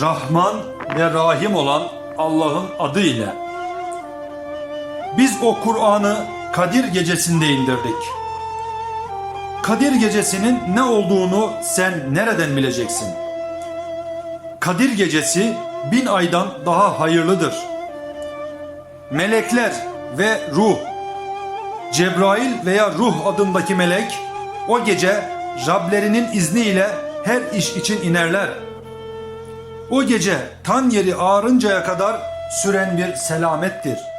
Rahman ve Rahim olan Allah'ın adı ile. Biz o Kur'an'ı Kadir gecesinde indirdik. Kadir gecesinin ne olduğunu sen nereden bileceksin? Kadir gecesi bin aydan daha hayırlıdır. Melekler ve ruh, Cebrail veya ruh adındaki melek o gece Rablerinin izniyle her iş için inerler. O gece tan yeri ağarıncaya kadar süren bir selamettir.''